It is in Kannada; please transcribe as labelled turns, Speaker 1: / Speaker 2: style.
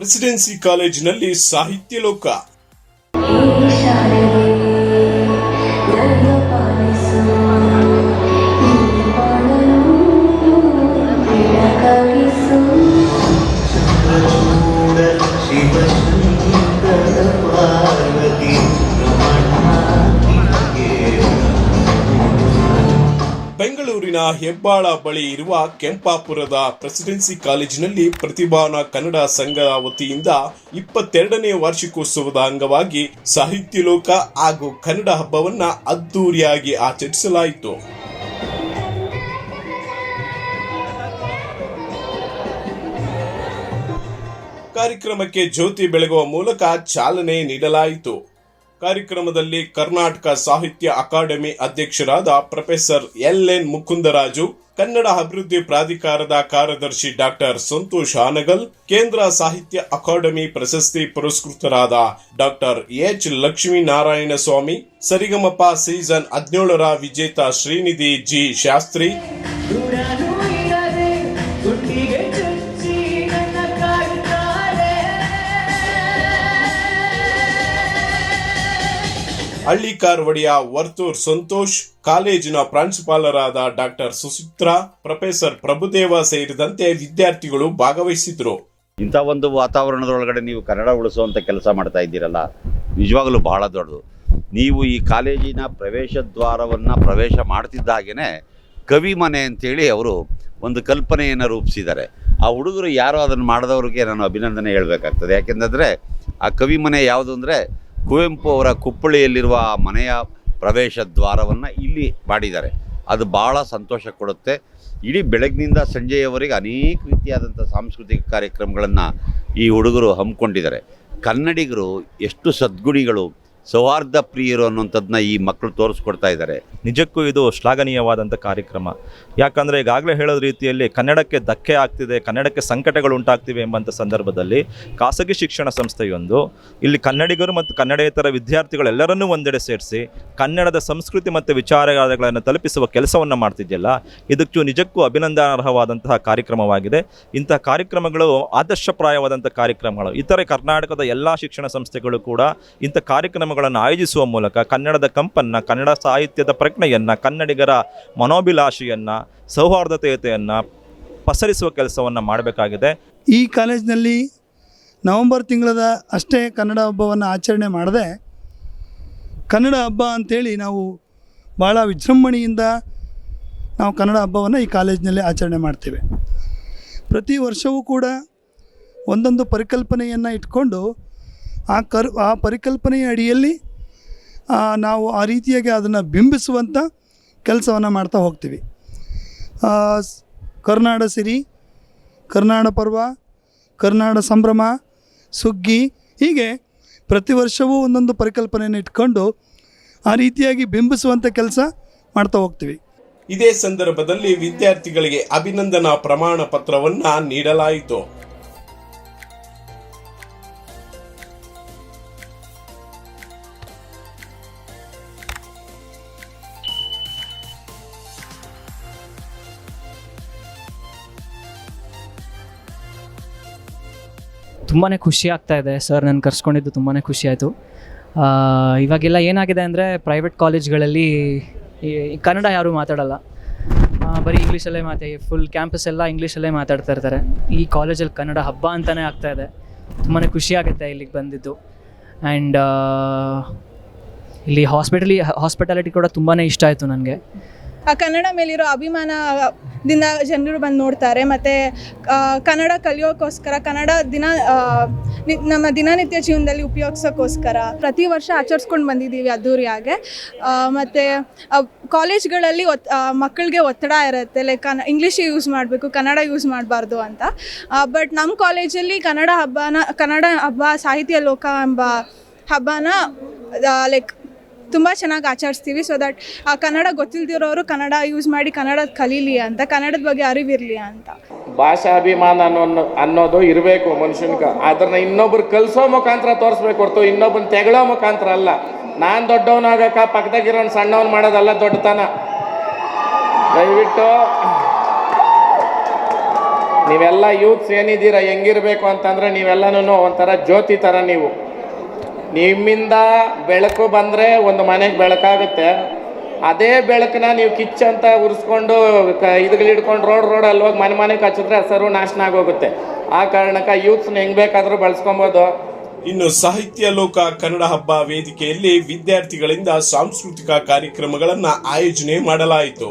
Speaker 1: ಪ್ರೆಸಿಡೆನ್ಸಿ ಕಾಲೇಜಿನಲ್ಲಿ ಸಾಹಿತ್ಯ ಲೋಕ. ಬೆಂಗಳೂರಿನ ಹೆಬ್ಬಾಳ ಬಳಿ ಇರುವ ಕೆಂಪಾಪುರದ ಪ್ರೆಸಿಡೆನ್ಸಿ ಕಾಲೇಜಿನಲ್ಲಿ ಪ್ರತಿಭಾನ ಕನ್ನಡ ಸಂಘದ ವತಿಯಿಂದ ಇಪ್ಪತ್ತೆರಡನೇ ವಾರ್ಷಿಕೋತ್ಸವದ ಅಂಗವಾಗಿ ಸಾಹಿತ್ಯ ಲೋಕ ಹಾಗೂ ಕನ್ನಡ ಹಬ್ಬವನ್ನ ಅದ್ದೂರಿಯಾಗಿ ಆಚರಿಸಲಾಯಿತು. ಕಾರ್ಯಕ್ರಮಕ್ಕೆ ಜ್ಯೋತಿ ಬೆಳಗುವ ಮೂಲಕ ಚಾಲನೆ ನೀಡಲಾಯಿತು. ಕಾರ್ಯಕ್ರಮದಲ್ಲಿ ಕರ್ನಾಟಕ ಸಾಹಿತ್ಯ ಅಕಾಡೆಮಿ ಅಧ್ಯಕ್ಷರಾದ professor L N Mukundaraju, Kannada ಅಭಿವೃದ್ಧಿ ಪ್ರಾಧಿಕಾರದ ಕಾರ್ಯದರ್ಶಿ ಡಾಕ್ಟರ್ ಸಂತೋಷ್ ಹಾನಗಲ್, ಕೇಂದ್ರ ಸಾಹಿತ್ಯ ಅಕಾಡೆಮಿ ಪ್ರಶಸ್ತಿ ಪುರಸ್ಕೃತರಾದ doctor H. Lakshminarayana Swamy Saregamapa season ಹದಿನೇಳರ ವಿಜೇತ ಶ್ರೀನಿಧಿ ಜಿ. ಶಾಸ್ತ್ರಿ ಹಳ್ಳಿಕಾರ್ವಡಿಯ ವರ್ತೂರ್ ಸಂತೋಷ್, ಕಾಲೇಜಿನ ಪ್ರಾಂಶುಪಾಲರಾದ ಡಾಕ್ಟರ್ ಸುಚಿತ್ರಾ, ಪ್ರೊಫೆಸರ್ ಪ್ರಭುದೇವ ಸೇರಿದಂತೆ ವಿದ್ಯಾರ್ಥಿಗಳು ಭಾಗವಹಿಸಿದ್ರು.
Speaker 2: ಇಂಥ ಒಂದು ವಾತಾವರಣದೊಳಗಡೆ ನೀವು ಕನ್ನಡ ಉಳಿಸುವಂಥ ಕೆಲಸ ಮಾಡ್ತಾ ಇದ್ದೀರಲ್ಲ, ನಿಜವಾಗಲೂ ಬಹಳ ದೊಡ್ಡದು. ನೀವು ಈ ಕಾಲೇಜಿನ ಪ್ರವೇಶ ದ್ವಾರವನ್ನು ಪ್ರವೇಶ ಮಾಡ್ತಿದ್ದ ಕವಿ ಮನೆ ಅಂತೇಳಿ ಅವರು ಒಂದು ಕಲ್ಪನೆಯನ್ನು ರೂಪಿಸಿದ್ದಾರೆ. ಆ ಹುಡುಗರು ಯಾರೋ ಅದನ್ನು ಮಾಡಿದವ್ರಿಗೆ ನಾನು ಅಭಿನಂದನೆ ಹೇಳಬೇಕಾಗ್ತದೆ. ಯಾಕೆಂದರೆ ಆ ಕವಿ ಮನೆ ಯಾವುದು ಅಂದರೆ ಕುವೆಂಪು ಅವರ ಕುಪ್ಪಳಿಯಲ್ಲಿರುವ ಆ ಮನೆಯ ಪ್ರವೇಶ ದ್ವಾರವನ್ನು ಇಲ್ಲಿ ಮಾಡಿದ್ದಾರೆ. ಅದು ಭಾಳ ಸಂತೋಷ ಕೊಡುತ್ತೆ. ಇಡೀ ಬೆಳಗ್ಗಿನಿಂದ ಸಂಜೆಯವರೆಗೆ ಅನೇಕ ರೀತಿಯಾದಂಥ ಸಾಂಸ್ಕೃತಿಕ ಕಾರ್ಯಕ್ರಮಗಳನ್ನು ಈ ಹುಡುಗರು ಹಮ್ಮಿಕೊಂಡಿದ್ದಾರೆ. ಕನ್ನಡಿಗರು ಎಷ್ಟು ಸದ್ಗುಣಿಗಳು ಸೌಹಾರ್ದ ಪ್ರಿಯರು ಅನ್ನುವಂಥದ್ದನ್ನ ಈ ಮಕ್ಕಳು ತೋರಿಸ್ಕೊಡ್ತಾ ಇದ್ದಾರೆ.
Speaker 3: ನಿಜಕ್ಕೂ ಇದು ಶ್ಲಾಘನೀಯವಾದಂಥ ಕಾರ್ಯಕ್ರಮ. ಯಾಕಂದರೆ ಈಗಾಗಲೇ ಹೇಳೋದ ರೀತಿಯಲ್ಲಿ ಕನ್ನಡಕ್ಕೆ ಧಕ್ಕೆ ಆಗ್ತಿದೆ, ಕನ್ನಡಕ್ಕೆ ಸಂಕಟಗಳು ಉಂಟಾಗ್ತಿವೆ ಎಂಬಂಥ ಸಂದರ್ಭದಲ್ಲಿ ಖಾಸಗಿ ಶಿಕ್ಷಣ ಸಂಸ್ಥೆಯೊಂದು, ಇಲ್ಲಿ ಕನ್ನಡಿಗರು ಮತ್ತು ಕನ್ನಡೇತರ ವಿದ್ಯಾರ್ಥಿಗಳೆಲ್ಲರನ್ನೂ ಒಂದೆಡೆ ಸೇರಿಸಿ ಕನ್ನಡದ ಸಂಸ್ಕೃತಿ ಮತ್ತು ವಿಚಾರಗಳನ್ನು ತಲುಪಿಸುವ ಕೆಲಸವನ್ನು ಮಾಡ್ತಿದೆಯಲ್ಲ, ಇದಕ್ಕೂ ನಿಜಕ್ಕೂ ಅಭಿನಂದನಾರ್ಹವಾದಂತಹ ಕಾರ್ಯಕ್ರಮವಾಗಿದೆ. ಇಂಥ ಕಾರ್ಯಕ್ರಮಗಳು ಆದರ್ಶಪ್ರಾಯವಾದಂಥ ಕಾರ್ಯಕ್ರಮಗಳು. ಇತರೆ ಕರ್ನಾಟಕದ ಎಲ್ಲ ಶಿಕ್ಷಣ ಸಂಸ್ಥೆಗಳು ಕೂಡ ಇಂಥ ಕಾರ್ಯಕ್ರಮಗಳನ್ನು ಆಯೋಜಿಸುವ ಮೂಲಕ ಕನ್ನಡದ ಕಂಪನ್ನು, ಕನ್ನಡ ಸಾಹಿತ್ಯದ ಪ್ರಜ್ಞೆಯನ್ನು, ಕನ್ನಡಿಗರ ಮನೋಭಿಲಾಷೆಯನ್ನು, ಸೌಹಾರ್ದತೆಯತೆಯನ್ನು ಪಸರಿಸುವ ಕೆಲಸವನ್ನು ಮಾಡಬೇಕಾಗಿದೆ.
Speaker 4: ಈ ಕಾಲೇಜಿನಲ್ಲಿ ನವಂಬರ್ ತಿಂಗಳದ ಅಷ್ಟೇ ಕನ್ನಡ ಹಬ್ಬವನ್ನು ಆಚರಣೆ ಮಾಡದೆ ಕನ್ನಡ ಹಬ್ಬ ಅಂಥೇಳಿ ನಾವು ಭಾಳ ವಿಜೃಂಭಣೆಯಿಂದ ನಾವು ಕನ್ನಡ ಹಬ್ಬವನ್ನು ಈ ಕಾಲೇಜಿನಲ್ಲಿ ಆಚರಣೆ ಮಾಡ್ತೇವೆ. ಪ್ರತಿ ವರ್ಷವೂ ಕೂಡ ಒಂದೊಂದು ಪರಿಕಲ್ಪನೆಯನ್ನು ಇಟ್ಕೊಂಡು ಆ ಕರ್, ಆ ಪರಿಕಲ್ಪನೆಯ ಅಡಿಯಲ್ಲಿ ನಾವು ಆ ರೀತಿಯಾಗಿ ಅದನ್ನು ಬಿಂಬಿಸುವಂಥ ಕೆಲಸವನ್ನು ಮಾಡ್ತಾ ಹೋಗ್ತೀವಿ. ಕರ್ನಾಡ ಸಿರಿ, ಕರ್ನಾಡ ಪರ್ವ, ಕರ್ನಾಡ ಸಂಭ್ರಮ, ಸುಗ್ಗಿ, ಹೀಗೆ ಪ್ರತಿ ವರ್ಷವೂ ಒಂದೊಂದು ಪರಿಕಲ್ಪನೆಯನ್ನು ಇಟ್ಕೊಂಡು ಆ ರೀತಿಯಾಗಿ ಬಿಂಬಿಸುವಂಥ ಕೆಲಸ ಮಾಡ್ತಾ ಹೋಗ್ತೀವಿ.
Speaker 1: ಇದೇ ಸಂದರ್ಭದಲ್ಲಿ ವಿದ್ಯಾರ್ಥಿಗಳಿಗೆ ಅಭಿನಂದನಾ ಪ್ರಮಾಣ ಪತ್ರವನ್ನು ನೀಡಲಾಯಿತು.
Speaker 5: ತುಂಬಾ ಖುಷಿ ಆಗ್ತಾ ಇದೆ. ಸರ್ ನಾನು ಕರ್ಸ್ಕೊಂಡಿದ್ದು ತುಂಬಾ ಖುಷಿ ಆಯಿತು. ಇವಾಗೆಲ್ಲ ಏನಾಗಿದೆ ಅಂದರೆ ಪ್ರೈವೇಟ್ ಕಾಲೇಜ್ಗಳಲ್ಲಿ ಕನ್ನಡ ಯಾರೂ ಮಾತಾಡಲ್ಲ. ಬರೀ ಇಂಗ್ಲೀಷಲ್ಲೇ ಮಾತಾ ಫುಲ್ ಕ್ಯಾಂಪಸ್ ಎಲ್ಲ ಇಂಗ್ಲೀಷಲ್ಲೇ ಮಾತಾಡ್ತಾ ಇರ್ತಾರೆ. ಈ ಕಾಲೇಜಲ್ಲಿ ಕನ್ನಡ ಹಬ್ಬ ಅಂತಲೇ ಆಗ್ತಾ ಇದೆ. ತುಂಬಾ ಖುಷಿ ಆಗುತ್ತೆ ಇಲ್ಲಿಗೆ ಬಂದಿದ್ದು. ಆ್ಯಂಡ್ ಇಲ್ಲಿ ಹಾಸ್ಪಿಟಲಿ ಹಾಸ್ಪಿಟಾಲಿಟಿ ಕೂಡ ತುಂಬಾ ಇಷ್ಟ ಆಯಿತು ನನಗೆ.
Speaker 6: ಆ ಕನ್ನಡ ಮೇಲಿರೋ ಅಭಿಮಾನದಿಂದ ಜನರು ಬಂದು ನೋಡ್ತಾರೆ. ಮತ್ತು ಕನ್ನಡ ಕಲಿಯೋಕ್ಕೋಸ್ಕರ ಕನ್ನಡ ದಿನ ನಮ್ಮ ದಿನನಿತ್ಯ ಜೀವನದಲ್ಲಿ ಉಪಯೋಗಿಸೋಕ್ಕೋಸ್ಕರ ಪ್ರತಿ ವರ್ಷ ಆಚರಿಸ್ಕೊಂಡು ಬಂದಿದ್ದೀವಿ ಅದ್ದೂರಿಯಾಗೆ ಮತ್ತು ಕಾಲೇಜ್ಗಳಲ್ಲಿ ಒತ್ ಮಕ್ಕಳಿಗೆ ಒತ್ತಡ ಇರುತ್ತೆ. ಲೈಕ್ ಕನ್ನ ಇಂಗ್ಲೀಷ್ ಯೂಸ್ ಮಾಡಬೇಕು, ಕನ್ನಡ ಯೂಸ್ ಮಾಡಬಾರ್ದು ಅಂತ. ಬಟ್ ನಮ್ಮ ಕಾಲೇಜಲ್ಲಿ ಕನ್ನಡ ಹಬ್ಬನ, ಕನ್ನಡ ಹಬ್ಬ, ಸಾಹಿತ್ಯ ಲೋಕ ಎಂಬ ಹಬ್ಬನ ಲೈಕ್ ತುಂಬ ಚೆನ್ನಾಗಿ ಆಚರಿಸ್ತೀವಿ. ಸೊ ದಟ್ ಕನ್ನಡ ಗೊತ್ತಿಲ್ದಿರೋರು ಕನ್ನಡ ಯೂಸ್ ಮಾಡಿ ಕನ್ನಡ ಕಲೀಲಿ ಅಂತ, ಕನ್ನಡದ ಬಗ್ಗೆ ಅರಿವಿರಲಿ ಅಂತ.
Speaker 7: ಭಾಷಾಭಿಮಾನ ಅನ್ನೋ ಅನ್ನೋದು ಇರಬೇಕು ಮನುಷ್ಯನ್ಗೆ. ಅದನ್ನ ಇನ್ನೊಬ್ರು ಕಲಿಸೋ ಮುಖಾಂತರ ತೋರಿಸ್ಬೇಕು ಹೊರತು ಇನ್ನೊಬ್ಬನ ತೆಗಳೋ ಮುಖಾಂತರ ಅಲ್ಲ. ನಾನು ದೊಡ್ಡವನಾಗಕ್ಕ ಪಕ್ಕದಾಗಿರೋನು ಸಣ್ಣವನ್ ಮಾಡೋದಲ್ಲ ದೊಡ್ಡತನ. ದಯವಿಟ್ಟು ನೀವೆಲ್ಲ ಯೂತ್ಸ್ ಏನಿದ್ದೀರಾ, ಹೆಂಗಿರ್ಬೇಕು ಅಂತಂದರೆ ನೀವೆಲ್ಲನೂ ಒಂಥರ ಜ್ಯೋತಿ ಥರ ನೀವು. ನಿಮ್ಮಿಂದ ಬೆಳಕು ಬಂದರೆ ಒಂದು ಮನೆಗೆ ಬೆಳಕಾಗುತ್ತೆ. ಅದೇ ಬೆಳಕನ್ನ ನೀವು ಕಿಚ್ ಅಂತ ಉರಿಸ್ಕೊಂಡು ಕ ಹಿಡ್ಕೊಂಡು ರೋಡ್ ರೋಡಲ್ಲಿ ಹೋಗಿ ಮನೆ ಮನೆಗೆ ಹಚ್ಚಿದ್ರೆ ಹೆಸರು ನಾಶನ ಆಗೋಗುತ್ತೆ. ಆ ಕಾರಣಕ್ಕೆ ಯೂತ್ಸ್ನ ಹೆಂಗೆ ಬೇಕಾದರೂ ಬಳಸ್ಕೊಬೋದು.
Speaker 1: ಇನ್ನು ಸಾಹಿತ್ಯ ಲೋಕ ಕನ್ನಡ ಹಬ್ಬ ವೇದಿಕೆಯಲ್ಲಿ ವಿದ್ಯಾರ್ಥಿಗಳಿಂದ ಸಾಂಸ್ಕೃತಿಕ ಕಾರ್ಯಕ್ರಮಗಳನ್ನು ಆಯೋಜನೆ ಮಾಡಲಾಯಿತು.